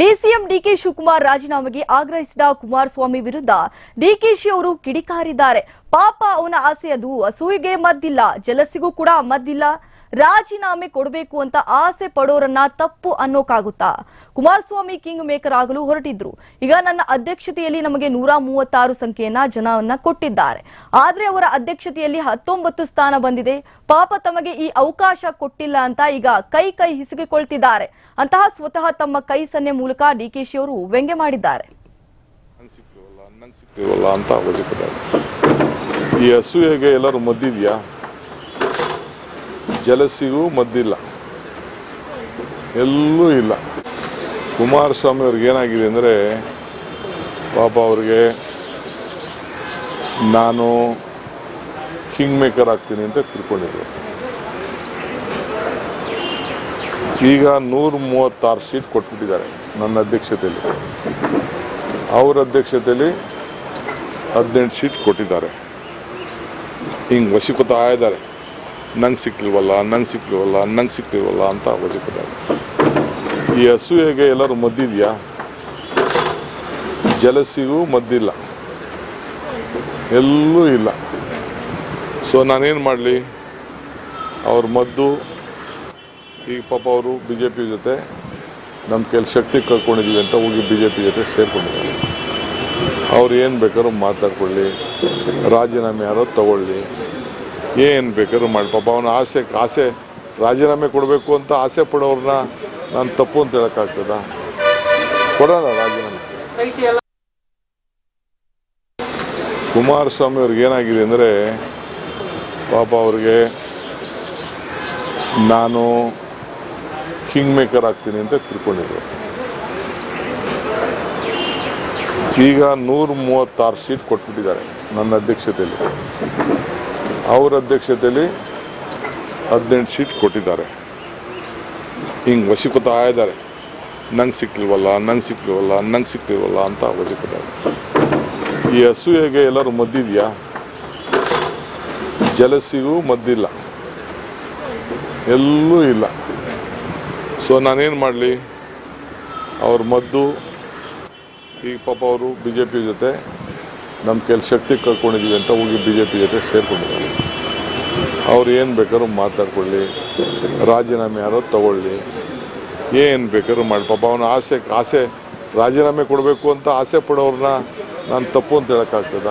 DCM DK Shivakumar ರಾಜೀನಾಮೆಗೆ ಆಗ್ರಹಿಸಿದ ಕುಮಾರಸ್ವಾಮಿ ವಿರುದ್ಧ ಡಿಕೆಶಿ ಅವರು ಕಿಡಿಕಾರಿದ್ದಾರೆ. ಪಾಪ ಅವನ ಆಸೆ ಅದು, ಅಸೂಯೆಗೆ ಮದ್ದಿಲ್ಲ, ಜಲಸಿಗೂ ಕೂಡ ಮದ್ದಿಲ್ಲ. ರಾಜೀನಾಮೆ ಕೊಡಬೇಕು ಅಂತ ಆಸೆ ಪಡೋರನ್ನ ತಪ್ಪು ಅನ್ನೋಕಾಗುತ್ತಾ? ಕುಮಾರಸ್ವಾಮಿ ಕಿಂಗ್ ಮೇಕರ್ ಆಗಲು ಹೊರಟಿದ್ರು. ಈಗ ನನ್ನ ಅಧ್ಯಕ್ಷತೆಯಲ್ಲಿ ನಮಗೆ ನೂರ ಮೂವತ್ತಾರು ಸಂಖ್ಯೆಯನ್ನ ಜನವನ್ನ ಕೊಟ್ಟಿದ್ದಾರೆ. ಆದ್ರೆ ಅವರ ಅಧ್ಯಕ್ಷತೆಯಲ್ಲಿ ಹತ್ತೊಂಬತ್ತು ಸ್ಥಾನ ಬಂದಿದೆ. ಪಾಪ ತಮಗೆ ಈ ಅವಕಾಶ ಕೊಟ್ಟಿಲ್ಲ ಅಂತ ಈಗ ಕೈ ಕೈ ಹಿಸುಕಿಕೊಳ್ತಿದ್ದಾರೆ. ಅಂತಹ ಸ್ವತಃ ತಮ್ಮ ಕೈ ಸನ್ನೆ ಮೂಲಕ ಡಿಕೆಶಿ ಅವರು ವ್ಯಂಗ್ಯ ಮಾಡಿದ್ದಾರೆ. ಈ ಅಸೂಯೆಗೆ ಎಲ್ಲರೂ ಮದ್ದಿದ್ಯಾ? ಜಲಸಿಗೂ ಮದ್ದಿಲ್ಲ. ಎಲ್ಲೂ ಇಲ್ಲ. ಕುಮಾರಸ್ವಾಮಿ ಅವ್ರಿಗೆ ಏನಾಗಿದೆ ಅಂದರೆ, ಪಾಪ ಅವ್ರಿಗೆ ನಾನು ಕಿಂಗ್ ಮೇಕರ್ ಆಗ್ತೀನಿ ಅಂತ ತಿಳ್ಕೊಂಡಿದ್ದೆ ಈಗ ನೂರ ಮೂವತ್ತಾರು ಸೀಟ್ ಕೊಟ್ಬಿಟ್ಟಿದ್ದಾರೆ ನನ್ನ ಅಧ್ಯಕ್ಷತೆಯಲ್ಲಿ. ಅವ್ರ ಅಧ್ಯಕ್ಷತೆಯಲ್ಲಿ ಹದಿನೆಂಟು ಸೀಟ್ ಕೊಟ್ಟಿದ್ದಾರೆ. ಹಿಂಗೆ ವಸಿಕೊತಾ ಇದ್ದಾರೆ ನಂಗೆ ಸಿಕ್ಲಿವಲ್ಲ ನಂಗೆ ಸಿಕ್ಲಿವಲ್ಲ ನಂಗೆ ಸಿಕ್ಕಿಲ್ವಲ್ಲ ಅಂತ ಅವಶ್ಯಕತೆ ಈ ಹಸುವೆಗೆ ಎಲ್ಲರೂ ಮದ್ದಿದೆಯಾ? ಜಲಸಿಗೂ ಮದ್ದಿಲ್ಲ. ಎಲ್ಲೂ ಇಲ್ಲ. ಸೊ ನಾನೇನು ಮಾಡಲಿ? ಅವ್ರ ಮದ್ದು, ಈಗ ಪಾಪ ಅವರು ಬಿ ಜೆ ಪಿ ಜೊತೆ ನಮ್ಮ ಕೆಲ ಶಕ್ತಿ ಕಳ್ಕೊಂಡಿದ್ದೀವಿ ಅಂತ ಹೋಗಿ ಬಿ ಜೆ ಪಿ ಜೊತೆ ಸೇರ್ಕೊಂಡಿದ್ದಾರೆ. ಅವ್ರು ಏನು ಬೇಕಾದ್ರೂ ಮಾತಾಡ್ಕೊಳ್ಳಿ, ರಾಜೀನಾಮೆ ಯಾರೋ ತಗೊಳ್ಳಿ. ಏನು ಬೇಕಾದ್ರೂ ಮಾಡಿ. ಪಾಪ ಅವನ ಆಸೆ ಆಸೆ ರಾಜೀನಾಮೆ ಕೊಡಬೇಕು ಅಂತ ಆಸೆ ಪಡೋರನ್ನ ನಾನು ತಪ್ಪು ಅಂತ ಹೇಳೋಕ್ಕಾಗ್ತದ? ಕೊಡೋಣ ರಾಜೀನಾಮೆ. ಕುಮಾರಸ್ವಾಮಿ ಅವ್ರಿಗೆ ಏನಾಗಿದೆ ಅಂದರೆ ಪಾಪ ಅವ್ರಿಗೆ ನಾನು ಕಿಂಗ್ ಮೇಕರ್ ಆಗ್ತೀನಿ ಅಂತ ತಿಳ್ಕೊಂಡಿದ್ರು. ಈಗ ನೂರ ಮೂವತ್ತಾರು ಸೀಟ್ ಕೊಟ್ಬಿಟ್ಟಿದ್ದಾರೆ ನನ್ನ ಅಧ್ಯಕ್ಷತೆಯಲ್ಲಿ. ಅವ್ರ ಅಧ್ಯಕ್ಷತೆಯಲ್ಲಿ ಹದಿನೆಂಟು ಸೀಟ್ ಕೊಟ್ಟಿದ್ದಾರೆ. ಹಿಂಗೆ ವಸಿಕೊತಾ ಇದ್ದಾರೆ ನಂಗೆ ಸಿಕ್ಕಿಲ್ವಲ್ಲ ನಂಗೆ ಸಿಕ್ಕಿಲ್ವಲ್ಲ ನಂಗೆ ಸಿಕ್ಕಿಲ್ವಲ್ಲ ಅಂತ ವಸಿಕೊತಾ ಈ ಅಸೂಯೆಗೆ ಎಲ್ಲರೂ ಮದ್ದಿದೆಯಾ? ಜಲಸಿಗೂ ಮದ್ದಿಲ್ಲ. ಎಲ್ಲೂ ಇಲ್ಲ. ಸೊ ನಾನೇನು ಮಾಡಲಿ? ಅವ್ರ ಮದ್ದು ಈಗ ಪಾಪ ಅವರು ಬಿ ಜೆ ಪಿ ಜೊತೆ ನಮ್ಮ ಕೆಲಸ ಶಕ್ತಿ ಕಳ್ಕೊಂಡಿದ್ದೀವಿ ಅಂತ ಹೋಗಿ ಬಿ ಜೆ ಪಿ ಜೊತೆ ಸೇರ್ಕೊಂಡಿದ್ದಾರೆ. ಅವ್ರು ಏನು ಬೇಕಾದ್ರೂ ಮಾತಾಡ್ಕೊಳ್ಳಿ, ರಾಜೀನಾಮೆ ಯಾರೋ ತಗೊಳ್ಳಿ, ಏನು ಬೇಕಾದ್ರೂ ಮಾಡಿ. ಪಾಪ ಅವನ ಆಸೆ ಆಸೆ ರಾಜೀನಾಮೆ ಕೊಡಬೇಕು ಅಂತ ಆಸೆ ಪಡೋರನ್ನ ನಾನು ತಪ್ಪು ಅಂತ ಹೇಳೋಕ್ಕಾಗ್ತದ?